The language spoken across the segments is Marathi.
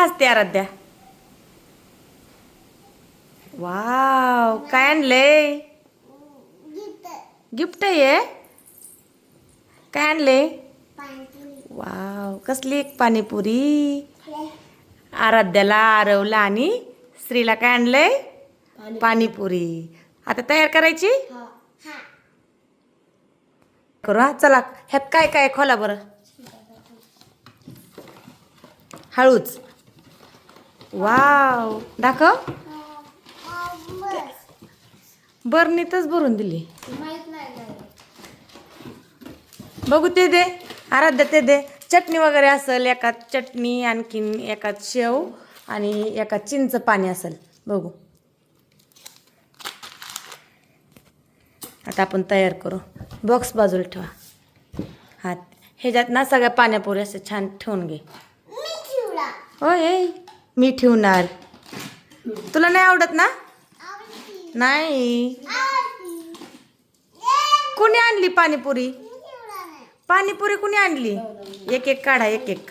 हसते आराध्या. वाव काय आणलंय? गिफ्ट आहे. काय आणले वाव कसली एक पाणीपुरी? आराध्याला आरवला आणि श्रीला काय आणलंय? पाणीपुरी. आता तयार करायची? करू हा चला. ह्यात काय काय खोला बरं? हळूच. वाव. दाखव. बरणीतच भरून दिली. बघू ते दे. आराध्या ते दे. चटणी वगैरे असेल एकात चटणी आणखीन एकात शेव आणि एकात चिंच पाणी असेल. बघू. आता आपण तयार करू. बॉक्स बाजूला ठेवा. हात. ह्याच्यात ना सगळ्या पाण्यापुरी असं छान ठेवून घे. होय. मी ठेवणार. तुला नाही आवडत ना? नाही. कुणी आणली पाणीपुरी? पाणीपुरी कुणी आणली? एक एक काढा एक एक.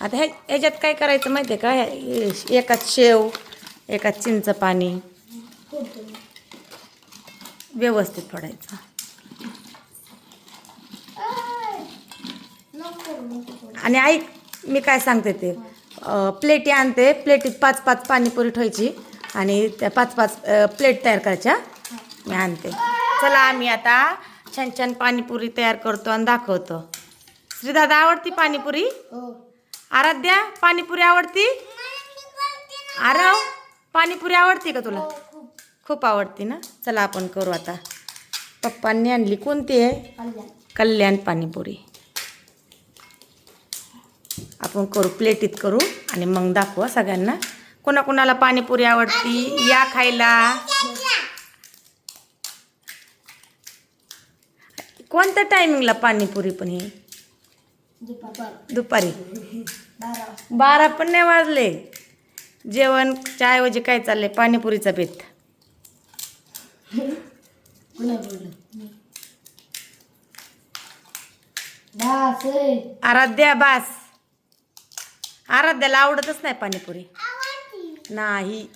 आता ह्या ह्याच्यात काय करायचं माहिती आहे का? ह्या- एकात शेव एकात चिंच पाणी. व्यवस्थित फोडायचं. आणि ऐक मी काय सांगते ते? प्लेटी आणते. प्लेटीत पाच पाच पाणीपुरी ठेवायची आणि त्या पाच पाच प्लेट तयार करायच्या. मी आणते. चला आम्ही आता छान छान पाणीपुरी तयार करतो आणि दाखवतो. श्रीदादा आवडती पाणीपुरी? आराध्या पाणीपुरी आवडती? आरव पाणीपुरी आवडती का तुला? खूप. आवडती ना? चला आपण करू आता. पप्पांनी आणली कोणती आहे? कल्याण पाणीपुरी. आपण करू प्लेटीत करू आणि मग दाखवू सगळ्यांना. कोणाकोणाला पाणीपुरी आवडती? या खायला. कोणत्या टायमिंगला पाणीपुरी पण हे? दुपारी. बारा पण नाही वाजले. जेवणच्या ऐवजी काय चाललंय? पाणीपुरीचा बेत आराध्या बास. आराध्याला आवडतच नाही पाणीपुरी. नाही.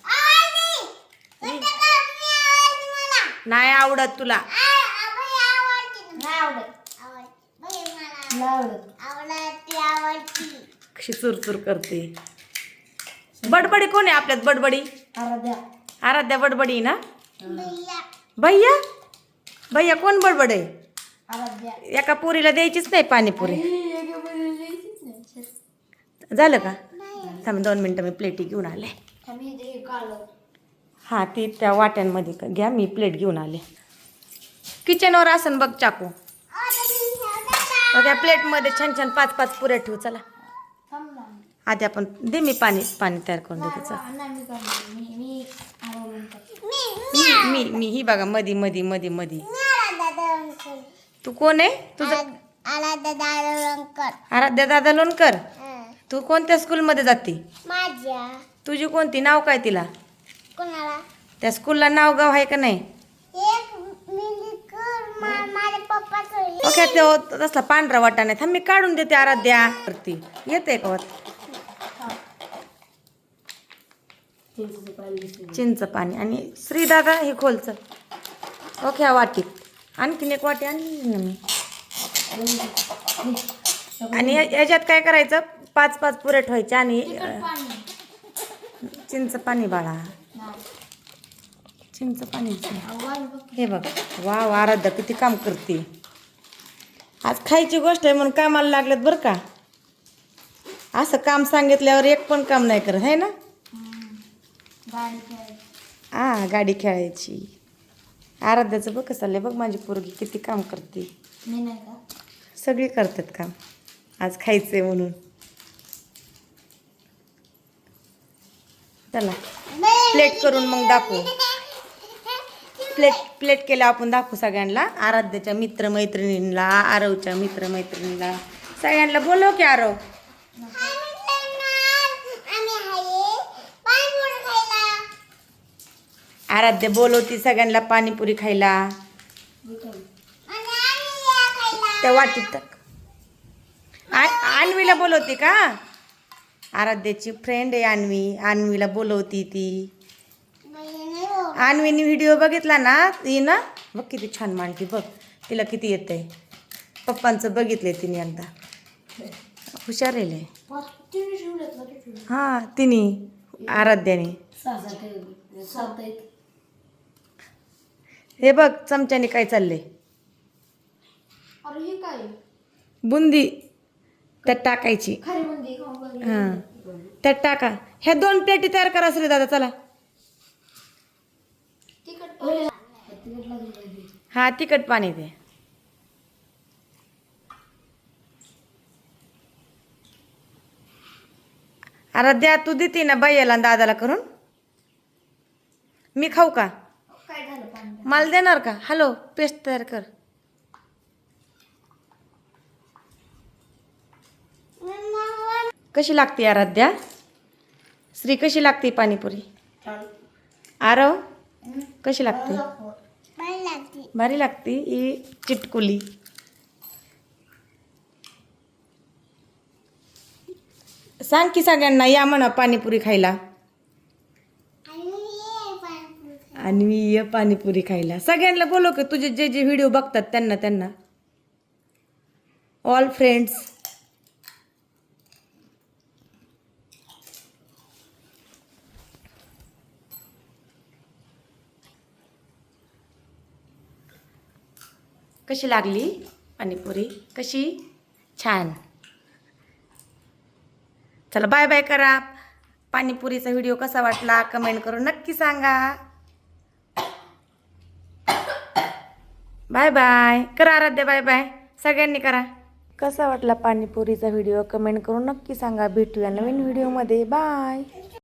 नाही आवडत तुला. कशी चुरचुर करते. बडबडी कोण आहे आपल्यात बडबडी? आराध्या बडबडी ना? भैया? भैया कोण बडबड आहे? एका पुरीला द्यायचीच नाही पाणीपुरी. झालं का? थांब दोन मिनटं मी प्लेटी घेऊन आले. हां ती त्या वाट्यांमध्ये क- घ्या मी प्लेट घेऊन आले. किचनवर असन बघ चाकू. त्या प्लेटमध्ये छान छान पाच पाच पुऱ्या ठेवू चला. आधी आपण दे मी पाणी पाणी तयार करून देते चल. मी मी मी ही बघा मधी मधी मधी मधी. तू कोण आहे? तुझं आराध्या दादा लोणकर? तू कोणत्या स्कूलमध्ये जाते? माझ्या. तुझी कोणती? नाव काय तिला? कोणाला? त्या स्कूलला नाव गाव आहे का नाही? एक माझ्या ओके तो तसला पांढरा वाटा नाही. थांब मी काढून देते आराध्या. वरती. येते का चिंच पाणी. आणि श्रीदादा हे खोलचं ओके हा वाटीत आणखीन एक वाटी आणली ना मी. आणि या- याच्यात काय करायचं? पाच पाच पुऱ्या ठेवायच्या आणि चिंच पाणी बाळा. चिंच पाणी. हे बघ वा वा आराध्या किती काम करते. आज खायची गोष्ट आहे म्हणून कामाला लागलेत बरं का. असं काम सांगितल्यावर एक पण काम नाही करत आहे ना? हा गाडी खेळायची. आराध्याचं बघ कसं चाललंय. बघ माझी पोरगी किती काम करते. सगळी करतात काम. आज खायचंय म्हणून. चला. प्लेट करून मग दाखवू. प्लेट प्लेट केलं आपण दाखवू सगळ्यांना. आराध्याच्या मित्रमैत्रिणींना आरवच्या मित्रमैत्रिणीला. सगळ्यांना बोलव की आरव. आराध्य बोलवती सगळ्यांना पाणीपुरी खायला. त्या वाटीत आणवीला बोलवते का? आराध्याची फ्रेंड आहे अन्वी. अन्वीला बोलवती ती. नाही हो. अन्वीने व्हिडिओ बघितला ना? ती ना? बघ किती छान मांडती बघ. तिला किती येतंय. पप्पांचं बघितलंय तिने एकदा. हुशार आहे लय. हां तिने. आराध्याने. हे बघ चमच्याने काय चाललंय? अरे हे काय? बुंदी. त्यात टाकायची. बघ. हां. त्यात टाका. ह्या दोन प्लेटी तयार करा श्री दादा चला. हा तिखट पाणी दे. आराध्या तू देते ना बाईला दादाला करून. मी खाऊ का? मला देणार का? हॅलो पेस्ट तयार कर. कशी लागते आराध्या? श्री कशी लागते पाणीपुरी? आरव कशी लागते? भारी लागते ही चिटकुली. सांग की सगळ्यांना या म्हणा पाणीपुरी खायला. आणि पाणीपुरी खायला. आणि मी ये पाणीपुरी खायला सगळ्यांना बोलव की तुझे जे जे व्हिडिओ बघतात त्यांना त्यांना. ऑल फ्रेंड्स कशी लागली पाणीपुरी? कशी? छान. चला बाय बाय करा. पाणीपुरीचा व्हिडिओ कसा वाटला कमेंट करून नक्की सांगा. बाय बाय करा आराध्या बाय बाय सगळ्यांनी करा. कसा वाटला पाणीपुरीचा व्हिडिओ कमेंट करून नक्की सांगा. भेटूया नवीन व्हिडिओमध्ये बाय